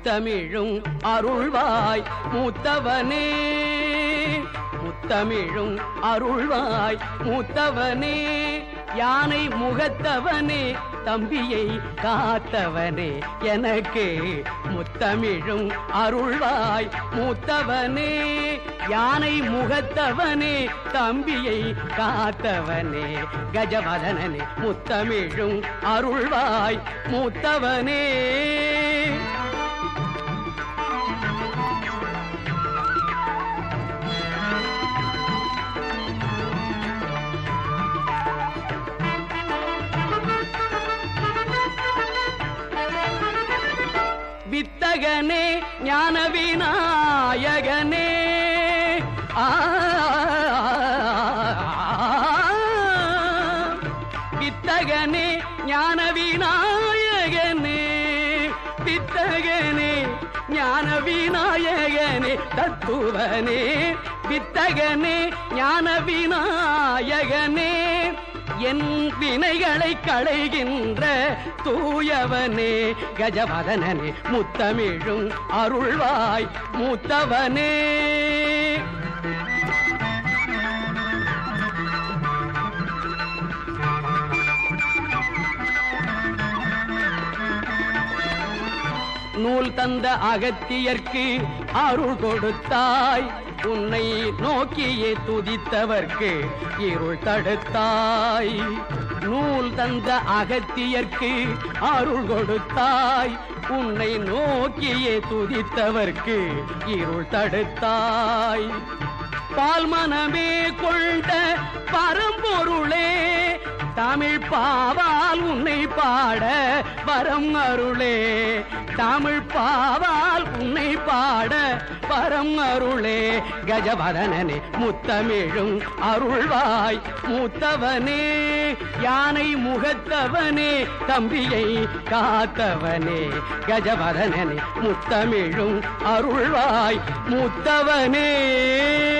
முத்தமிழும் அருள்வாய் மூத்தவனே. முத்தமிழும் அருள்வாய் மூத்தவனே. யானை முகத்தவனே தம்பியை காத்தவனே. எனக்கு முத்தமிழும் அருள்வாய் மூத்தவனே. யானை முகத்தவனே தம்பியை காத்தவனே. கஜவதனனே முத்தமிழும் அருள்வாய் மூத்தவனே. வித்தகனே ஞான விநாயகனே வித்தகனே ஞான விநாயகனே வித்தகனே ஞான விநாயகனே தத்துவனே வித்தகனே ஞான விநாயகனே என் வினைகளை களைகின்ற தூயவனே கஜவதனனே முத்தமிழும் அருள்வாய் மூத்தவனே. நூல் தந்த அகத்தியர்க்கு அருள் கொடுத்தாய். உன்னை நோக்கியே துதித்தவர்க்கு இருள் தடுத்தாய். நூல் தந்த அகத்தியர்க்கு அருள் கொடுத்தாய். உன்னை நோக்கியே துதித்தவர்க்கு இருள் தடுத்தாய். பால் மனமே கொண்ட பரம்பொருளே தமிழ் பாவால் உன்னை பாட வரம் அருளே. தமிழ் பாவால் உன்னை பாட வரம் அருளே. கஜவதனனே முத்தமிழும் அருள்வாய். மூத்தவனே யானை முகத்தவனே தம்பியை காத்தவனே. கஜவதனனே முத்தமிழும் அருள்வாய். மூத்தவனே.